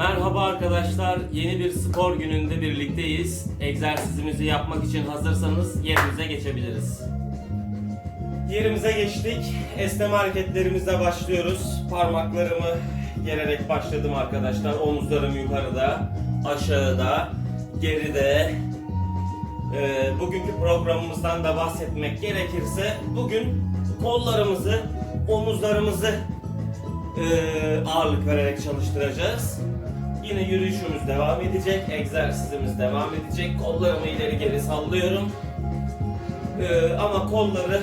Merhaba arkadaşlar. Yeni bir spor gününde birlikteyiz. Egzersizimizi yapmak için hazırsanız yerimize geçebiliriz. Yerimize geçtik. Esneme hareketlerimizle başlıyoruz. Parmaklarımı gererek başladım arkadaşlar. Omuzlarım yukarıda, aşağıda, geride. Ee, bugünkü programımızdan da bahsetmek gerekirse bugün kollarımızı, omuzlarımızı e, ağırlık vererek çalıştıracağız. Yine yürüyüşümüz devam edecek, egzersizimiz devam edecek. Kollarımı ileri geri sallıyorum. E, ama kolları,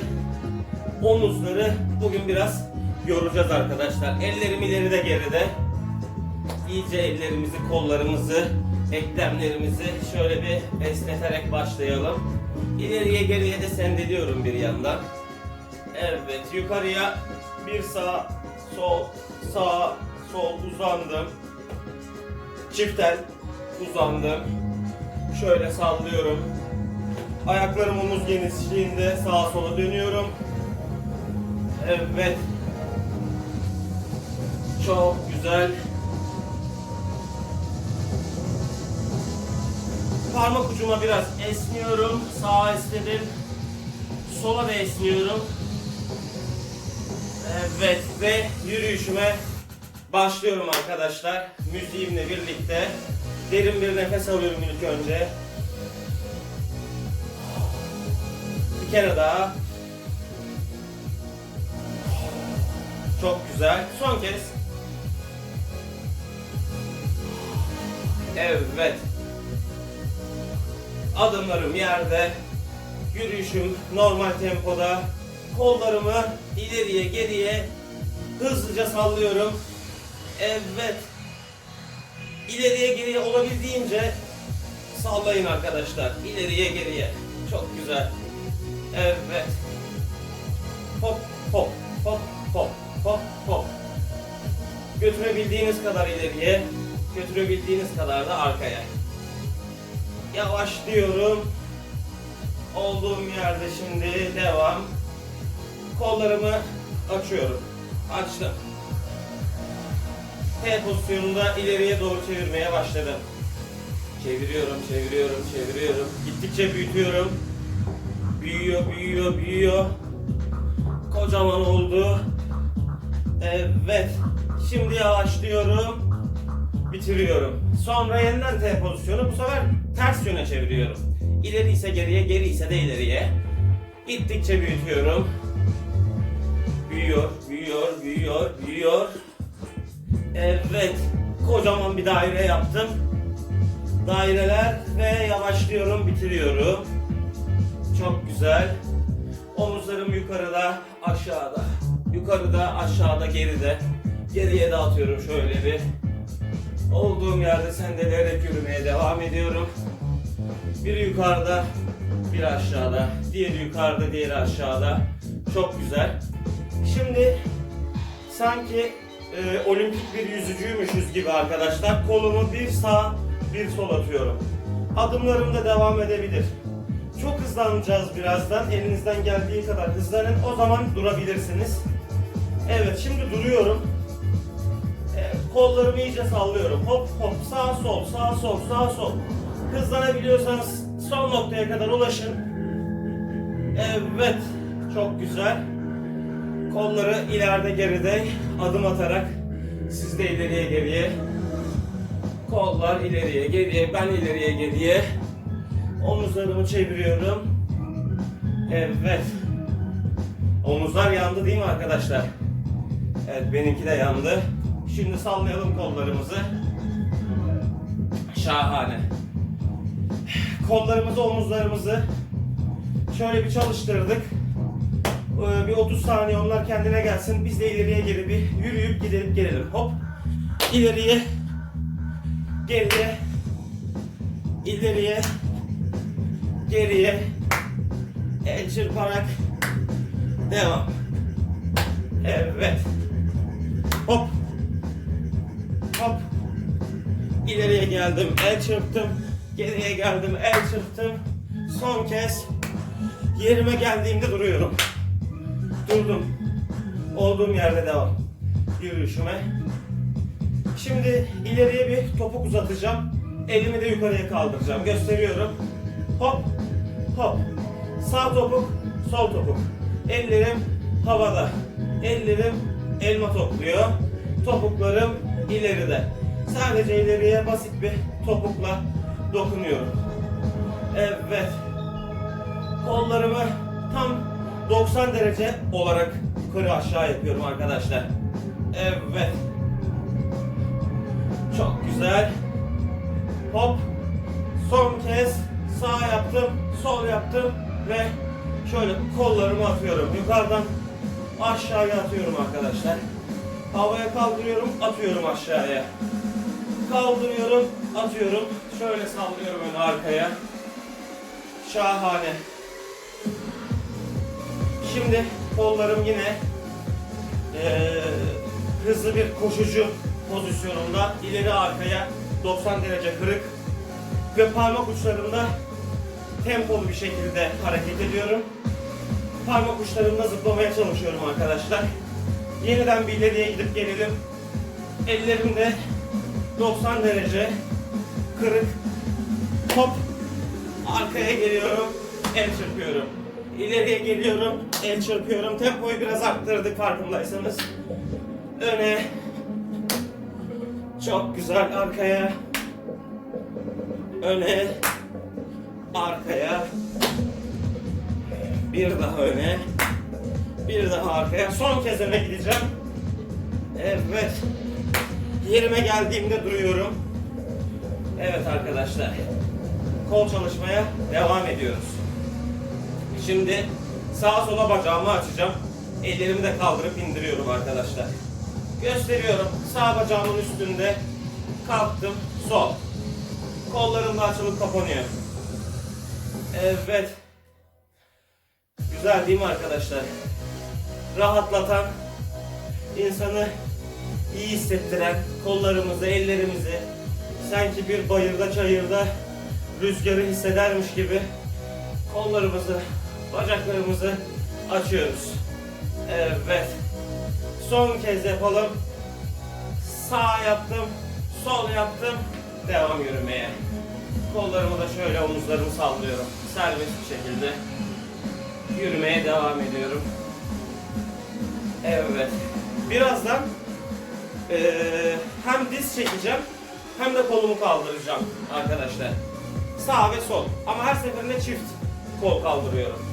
omuzları bugün biraz yoracağız arkadaşlar. Ellerim ileride geride. İyice ellerimizi, kollarımızı, eklemlerimizi şöyle bir esneterek başlayalım. İleriye geriye de sendeliyorum bir yandan. Evet, yukarıya bir sağ, sol, sağ, sol uzandım. Çiftel uzandım. Şöyle sallıyorum. Ayaklarım omuz genişliğinde sağa sola dönüyorum. Evet. Çok güzel. Parmak ucuma biraz esniyorum. Sağa esnedim. Sola da esniyorum. Evet ve yürüyüşüme başlıyorum arkadaşlar. Müziğimle birlikte derin bir nefes alıyorum ilk önce. Bir kere daha. Çok güzel. Son kez. Evet. Adımlarım yerde. Yürüyüşüm normal tempoda. Kollarımı ileriye geriye hızlıca sallıyorum. Evet. İleriye geriye olabildiğince sallayın arkadaşlar. İleriye geriye. Çok güzel. Evet. Hop hop hop hop hop hop. Götürebildiğiniz kadar ileriye, götürebildiğiniz kadar da arkaya. Yavaşlıyorum. Olduğum yerde şimdi devam. Kollarımı açıyorum. Açtım. T pozisyonunda ileriye doğru çevirmeye başladım. Çeviriyorum, çeviriyorum, çeviriyorum. Gittikçe büyütüyorum. Büyüyor, büyüyor, büyüyor. Kocaman oldu. Evet. Şimdi yavaşlıyorum. Bitiriyorum. Sonra yeniden T pozisyonu bu sefer ters yöne çeviriyorum. İleri ise geriye, geri ise de ileriye. Gittikçe büyütüyorum. Büyüyor, büyüyor, büyüyor, büyüyor. Evet. Kocaman bir daire yaptım. Daireler ve yavaşlıyorum, bitiriyorum. Çok güzel. Omuzlarım yukarıda, aşağıda. Yukarıda, aşağıda, geride. Geriye dağıtıyorum şöyle bir. Olduğum yerde sendeleyerek yürümeye devam ediyorum. Biri yukarıda, biri aşağıda. Diğeri yukarıda, diğeri aşağıda. Çok güzel. Şimdi sanki e, olimpik bir yüzücüymüşüz gibi arkadaşlar. Kolumu bir sağ, bir sol atıyorum. Adımlarım da devam edebilir. Çok hızlanacağız birazdan. Elinizden geldiği kadar hızlanın. O zaman durabilirsiniz. Evet, şimdi duruyorum. Evet, kollarımı iyice sallıyorum. Hop hop, sağ sol, sağ sol, sağ sol. Hızlanabiliyorsanız son noktaya kadar ulaşın. Evet, çok güzel. Kolları ileride geride adım atarak siz de ileriye geriye. Kollar ileriye geriye, ben ileriye geriye. Omuzlarımı çeviriyorum. Evet. Omuzlar yandı değil mi arkadaşlar? Evet benimki de yandı. Şimdi sallayalım kollarımızı. Şahane. Kollarımızı, omuzlarımızı şöyle bir çalıştırdık. Ee, Bir 30 saniye onlar kendine gelsin. Biz de ileriye geri bir yürüyüp gidelim gelelim. Hop. İleriye. Geriye. İleriye. Geriye. El çırparak. Devam. Evet. Hop. Hop. İleriye geldim. El çırptım. Geriye geldim. El çırptım. Son kez yerime geldiğimde duruyorum. Durdum. Olduğum yerde devam. Yürüyüşüme Şimdi ileriye bir topuk uzatacağım. Elimi de yukarıya kaldıracağım. Gösteriyorum. Hop, hop. Sağ topuk, sol topuk. Ellerim havada. Ellerim elma topluyor. Topuklarım ileride. Sadece ileriye basit bir topukla dokunuyorum. Evet. Kollarımı tam 90 derece olarak yukarı aşağı yapıyorum arkadaşlar. Evet. Çok güzel. Hop. Son kez sağ yaptım, sol yaptım ve şöyle kollarımı atıyorum. Yukarıdan aşağıya atıyorum arkadaşlar. Havaya kaldırıyorum, atıyorum aşağıya. Kaldırıyorum, atıyorum. Şöyle sallıyorum öne arkaya. Şahane. Şimdi kollarım yine eee, hızlı bir koşucu pozisyonunda ileri arkaya 90 derece kırık ve parmak uçlarımda tempolu bir şekilde hareket ediyorum. Parmak uçlarımda zıplamaya çalışıyorum arkadaşlar. Yeniden bir ileriye gidip gelelim. Ellerimde 90 derece kırık hop arkaya geliyorum el çırpıyorum. İleriye geliyorum el çırpıyorum. Tempoyu biraz arttırdık farkındaysanız. Öne. Çok güzel arkaya. Öne. Arkaya. Bir daha öne. Bir daha arkaya. Son kez öne gideceğim. Evet. Yerime geldiğimde duruyorum. Evet arkadaşlar. Kol çalışmaya devam ediyoruz şimdi sağa sola bacağımı açacağım ellerimi de kaldırıp indiriyorum arkadaşlar gösteriyorum sağ bacağımın üstünde kalktım sol Kollarım da açılıp kapanıyor. Evet. Güzel değil mi arkadaşlar? Rahatlatan, insanı iyi hissettiren kollarımızı, ellerimizi sanki bir bayırda çayırda rüzgarı hissedermiş gibi kollarımızı, bacaklarımızı açıyoruz. Evet. Son kez yapalım. Sağ yaptım, sol yaptım. Devam yürümeye. Kollarımı da şöyle omuzlarımı sallıyorum. Serbest bir şekilde yürümeye devam ediyorum. Evet. Birazdan eee, hem diz çekeceğim hem de kolumu kaldıracağım arkadaşlar. Sağ ve sol. Ama her seferinde çift kol kaldırıyorum.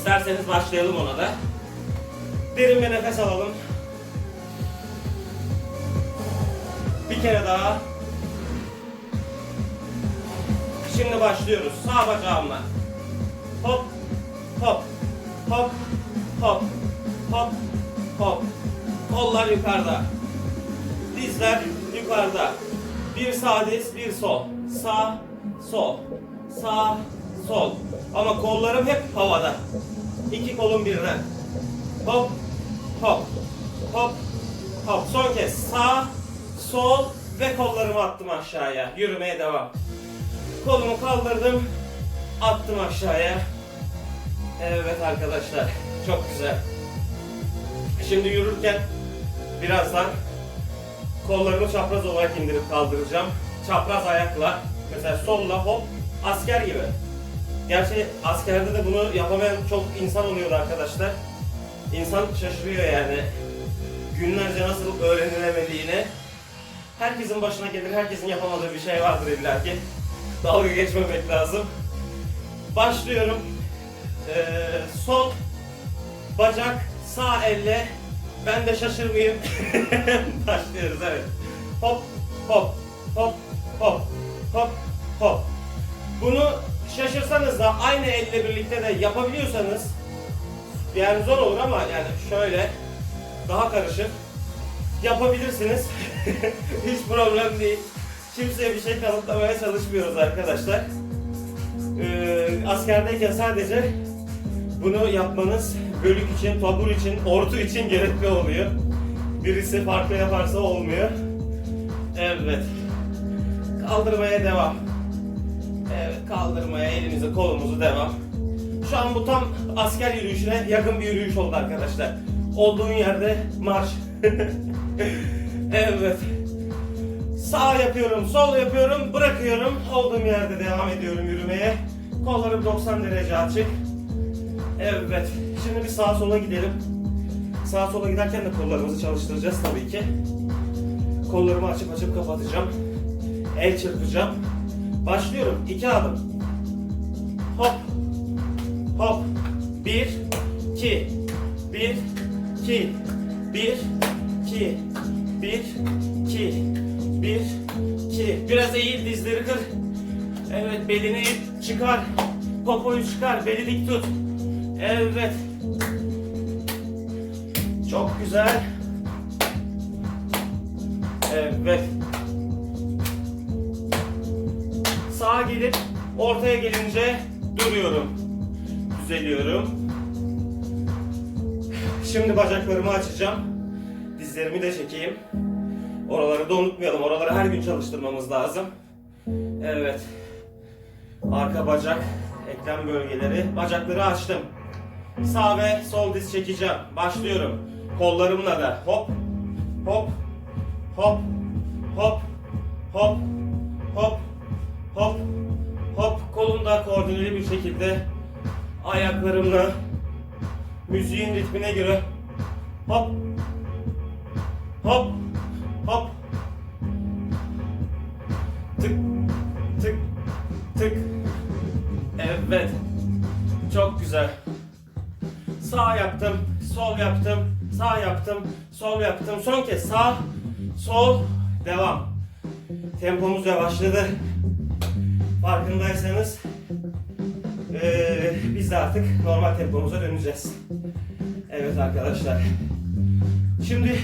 İsterseniz başlayalım ona da. Derin bir nefes alalım. Bir kere daha. Şimdi başlıyoruz. Sağ bacağımla. Hop, hop, hop, hop, hop, hop. Kollar yukarıda. Dizler yukarıda. Bir sağ diz, bir sol. Sağ, sol. Sağ, sol. Ama kollarım hep havada. İki kolum birden. Hop, hop, hop, hop. Son kez sağ, sol ve kollarımı attım aşağıya. Yürümeye devam. Kolumu kaldırdım, attım aşağıya. Evet arkadaşlar, çok güzel. Şimdi yürürken birazdan kollarımı çapraz olarak indirip kaldıracağım. Çapraz ayakla, mesela solla hop, asker gibi. Gerçi askerde de bunu yapamayan çok insan oluyordu arkadaşlar. İnsan şaşırıyor yani. Günlerce nasıl öğrenilemediğini. Herkesin başına gelir, herkesin yapamadığı bir şey vardır illa ki. Dalga geçmemek lazım. Başlıyorum. Ee, sol bacak sağ elle. Ben de şaşırmayayım. Başlıyoruz evet. Hop hop hop hop hop hop. Bunu şaşırsanız da aynı elle birlikte de yapabiliyorsanız yani zor olur ama yani şöyle daha karışık yapabilirsiniz. Hiç problem değil. Kimseye bir şey kanıtlamaya çalışmıyoruz arkadaşlar. Ee, askerdeyken sadece bunu yapmanız bölük için, tabur için, ordu için gerekli oluyor. Birisi farklı yaparsa olmuyor. Evet. Kaldırmaya devam. Evet, kaldırmaya elimizi, kolumuzu devam. Şu an bu tam asker yürüyüşüne yakın bir yürüyüş oldu arkadaşlar. Olduğun yerde marş. Evet. Sağ yapıyorum, sol yapıyorum, bırakıyorum. Olduğum yerde devam ediyorum yürümeye. Kollarım 90 derece açık. Evet. Şimdi bir sağa sola gidelim. Sağa sola giderken de kollarımızı çalıştıracağız tabii ki. Kollarımı açıp açıp kapatacağım. El çırpacağım. Başlıyorum. İki adım. Hop. Hop. Bir, iki. Bir, iki. Bir, iki. Bir, iki. Bir, iki. Biraz eğil dizleri kır. Evet belini çıkar. Popoyu çıkar. Beli dik tut. Evet. Çok güzel. Evet. Sağa gelip ortaya gelince duruyorum. Düzeliyorum. Şimdi bacaklarımı açacağım. Dizlerimi de çekeyim. Oraları da unutmayalım. Oraları her gün çalıştırmamız lazım. Evet. Arka bacak, eklem bölgeleri. Bacakları açtım. Sağ ve sol diz çekeceğim. Başlıyorum. Kollarımla da hop, hop, hop, hop, hop, hop, hop, hop. Kolumda koordineli bir şekilde ayaklarımla müziğin ritmine göre hop, hop, hop, tık, tık, tık. Evet. Çok güzel. Sağ yaptım, sol yaptım, sağ yaptım, sol yaptım. Son kez sağ, sol, devam. Tempomuz yavaşladı. Farkındaysanız eee, biz de artık normal tempomuza döneceğiz. Evet arkadaşlar. Şimdi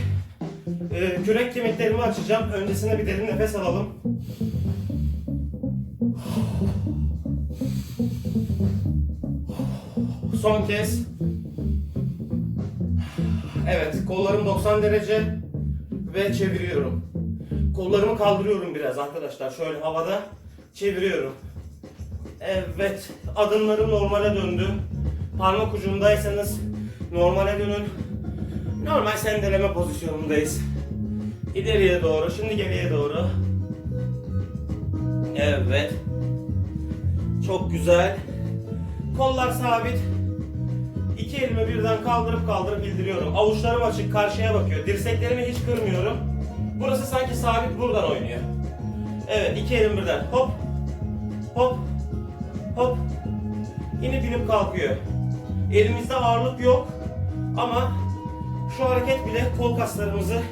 eee, kürek kemiklerimi açacağım. Öncesinde bir derin nefes alalım. Son kez. Evet, kollarım 90 derece ve çeviriyorum. Kollarımı kaldırıyorum biraz arkadaşlar. Şöyle havada çeviriyorum. Evet, adımlarım normale döndü. Parmak ucundaysanız normale dönün. Normal sendeleme pozisyonundayız. İleriye doğru, şimdi geriye doğru. Evet. Çok güzel. Kollar sabit. İki elimi birden kaldırıp kaldırıp indiriyorum. Avuçlarım açık karşıya bakıyor. Dirseklerimi hiç kırmıyorum. Burası sanki sabit buradan oynuyor. Evet iki elim birden. Hop. Hop. Hop. İnip inip kalkıyor. Elimizde ağırlık yok. Ama şu hareket bile kol kaslarımızı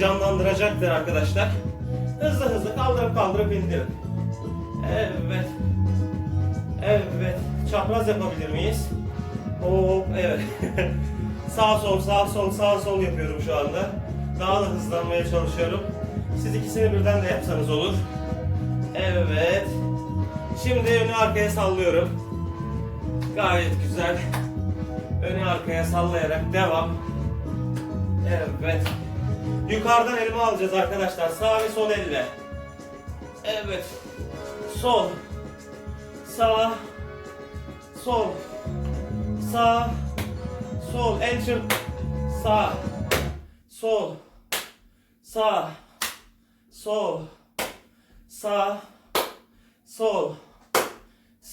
canlandıracaktır arkadaşlar. Hızlı hızlı kaldırıp kaldırıp indirin. Evet. Evet. Çapraz yapabilir miyiz? Hop evet. sağ sol sağ sol sağ sol yapıyorum şu anda. Daha da hızlanmaya çalışıyorum. Siz ikisini birden de yapsanız olur. Evet. Şimdi önü arkaya sallıyorum. Gayet güzel. Önü arkaya sallayarak devam. Evet. Yukarıdan elimi alacağız arkadaşlar. Sağ ve sol elle. Evet. Sol. Sağ. Sol. Sağ. Sol. El çırp. Sağ. Sol. Sağ. Sol. Sağ. Sol.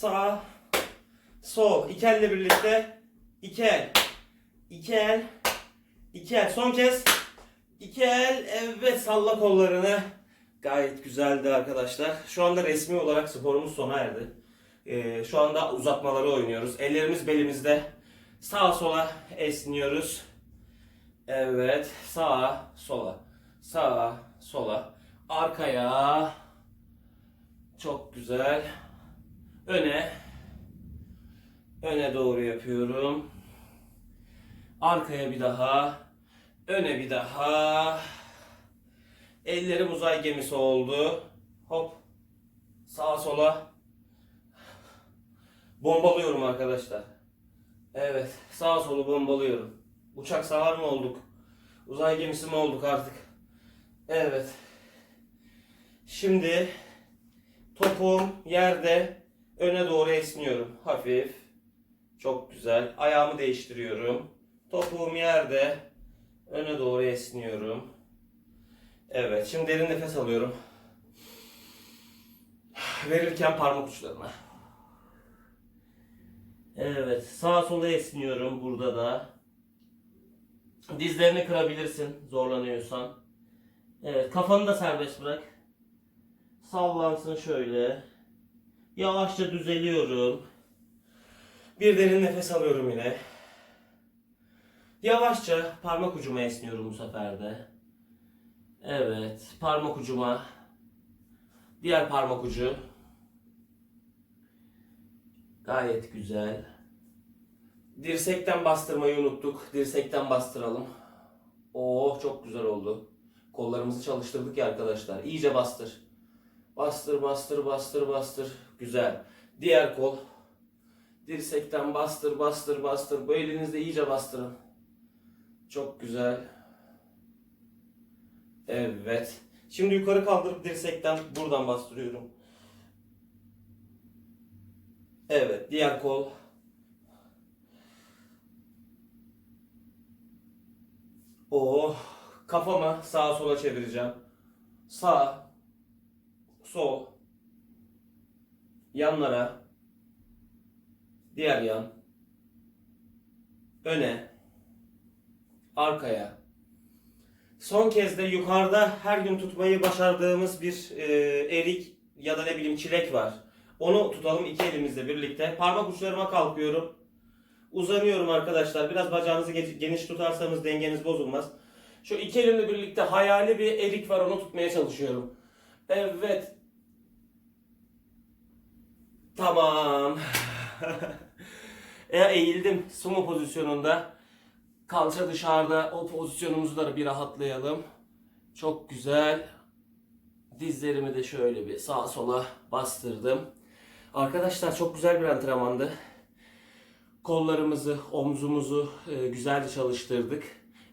Sağ. Sol. İki elle birlikte. İki el. İki el. İki el. Son kez. İki el. Evet salla kollarını. Gayet güzeldi arkadaşlar. Şu anda resmi olarak sporumuz sona erdi. Ee, şu anda uzatmaları oynuyoruz. Ellerimiz belimizde. Sağa sola esniyoruz. Evet. Sağa sola. Sağa sola. Arkaya. Çok güzel. Öne. Öne doğru yapıyorum. Arkaya bir daha. Öne bir daha. Ellerim uzay gemisi oldu. Hop. Sağa sola. Bombalıyorum arkadaşlar. Evet. Sağa solu bombalıyorum. Uçak savar mı olduk? Uzay gemisi mi olduk artık? Evet. Şimdi topuğum yerde öne doğru esniyorum. Hafif. Çok güzel. Ayağımı değiştiriyorum. Topuğum yerde öne doğru esniyorum. Evet, şimdi derin nefes alıyorum. Verirken parmak uçlarına. Evet, sağa sola esniyorum burada da. Dizlerini kırabilirsin zorlanıyorsan. Evet, kafanı da serbest bırak. Sallansın şöyle. Yavaşça düzeliyorum. Bir derin nefes alıyorum yine. Yavaşça parmak ucuma esniyorum bu sefer de. Evet, parmak ucuma. Diğer parmak ucu. Gayet güzel. Dirsekten bastırmayı unuttuk. Dirsekten bastıralım. Oo çok güzel oldu. Kollarımızı çalıştırdık ya arkadaşlar. İyice bastır. Bastır, bastır, bastır, bastır. Güzel. Diğer kol. Dirsekten bastır, bastır, bastır. Bu elinizle iyice bastırın. Çok güzel. Evet. Şimdi yukarı kaldırıp dirsekten buradan bastırıyorum. Evet, diğer kol. Oh, kafama sağa sola çevireceğim. Sağ, sol, yanlara, diğer yan, öne, arkaya. Son kez de yukarıda her gün tutmayı başardığımız bir e, erik ya da ne bileyim çilek var. Onu tutalım iki elimizle birlikte. Parmak uçlarıma kalkıyorum. Uzanıyorum arkadaşlar. Biraz bacağınızı ge- geniş tutarsanız dengeniz bozulmaz. Şu iki elimle birlikte hayali bir erik var onu tutmaya çalışıyorum. Evet. Tamam. e, eğildim sumo pozisyonunda. Kalça dışarıda. O pozisyonumuzu da bir rahatlayalım. Çok güzel. Dizlerimi de şöyle bir sağa sola bastırdım. Arkadaşlar çok güzel bir antrenmandı. Kollarımızı, omzumuzu e, güzelce çalıştırdık.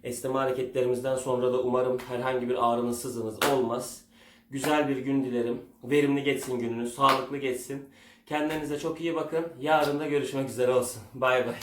Esneme hareketlerimizden sonra da umarım herhangi bir ağrınız, sızınız olmaz. Güzel bir gün dilerim. Verimli geçsin gününüz, sağlıklı geçsin. Kendinize çok iyi bakın. Yarın da görüşmek üzere olsun. Bay bay.